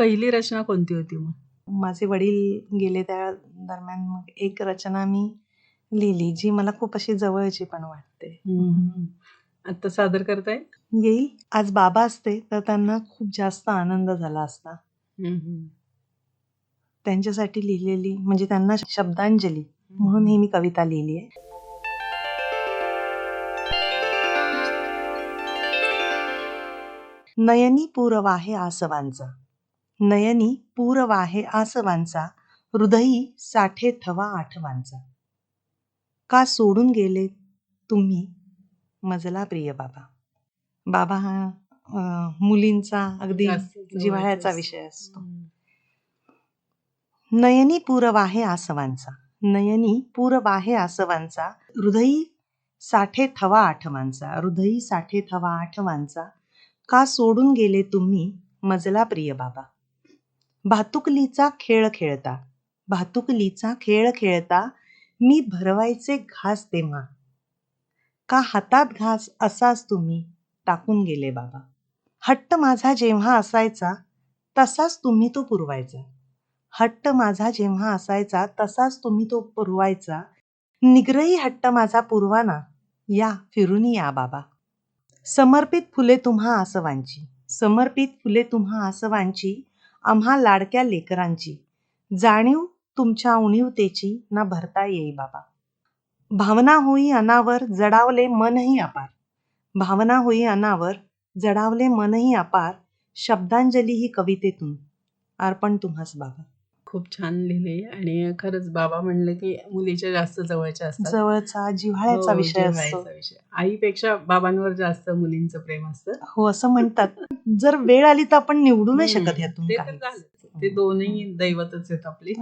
पहिली रचना कोणती होती मग? माझे वडील गेले त्या दरम्यान मग एक रचना मी लिहिली जी मला खूप अशी जवळची पण वाटते. आता सादर करताय? येईल. आज बाबा असते तर त्यांना खूप जास्त आनंद झाला असता. त्यांच्यासाठी लिहिलेली म्हणजे त्यांना शब्दांजली म्हणून ही मी कविता लिहिली आहे. नयनी पूर वाहे आसवांचा नयनी पूर वाहे आसवांचा हृदयी साठे थवा आठवांचा का सोडून गेले तुम्ही? मजला प्रिय बाबा. बाबा हा मुलींचा अगदी जिव्हाळ्याचा. विषय असतो. नयनी पूर वाहे आसवांचा नयनी पूर वाहे आसवांचा हृदयी साठे थवा आठवांचा हृदयी साठे थवा आठवांचा का सोडून गेले तुम्ही? मजला प्रिय बाबा. भातुकलीचा खेळ खेळता. भातुकलीचा खेळ खेळता मी भरवायचे घास तेव्हा. का हातात घास असाच तुम्ही? टाकून गेले बाबा. हट्ट माझा जेव्हा असायचा तसाच तुम्ही तो पुरवायचा. हट्ट माझा जेव्हा असायचा तसाच तुम्ही तो पुरवायचा. निग्रही हट्ट माझा पुरवाना. या फिरून या बाबा. समर्पित फुले तुम्हा आसवांची. समर्पित फुले तुम्हा आसवांची. आम्हा लाडक्या लेकरांची. जाणीव तुमच्या उणीवतेची ना भरता येई बाबा. भावना होई अनावर जडावले मनही अपार. भावना होई अनावर जडावले मनही अपार शब्दांजली ही कवितेतून. अर्पण तुम्हास बाबा. खूप छान लिहिली आणि खरंच बाबा म्हणलं की मुलीच्या जास्त जवळच्या असतात. जवळचा जिव्हाळ्याचा हो, विषय असतो जिव्हाळ्याचा विषय. आईपेक्षा बाबांवर जास्त मुलींचं प्रेम असतं. हो असं म्हणतात जर वेळ आली तर आपण निवडू नाही हं. शकत यातून ते. ते दोन्ही दैवतच आहेत आपली.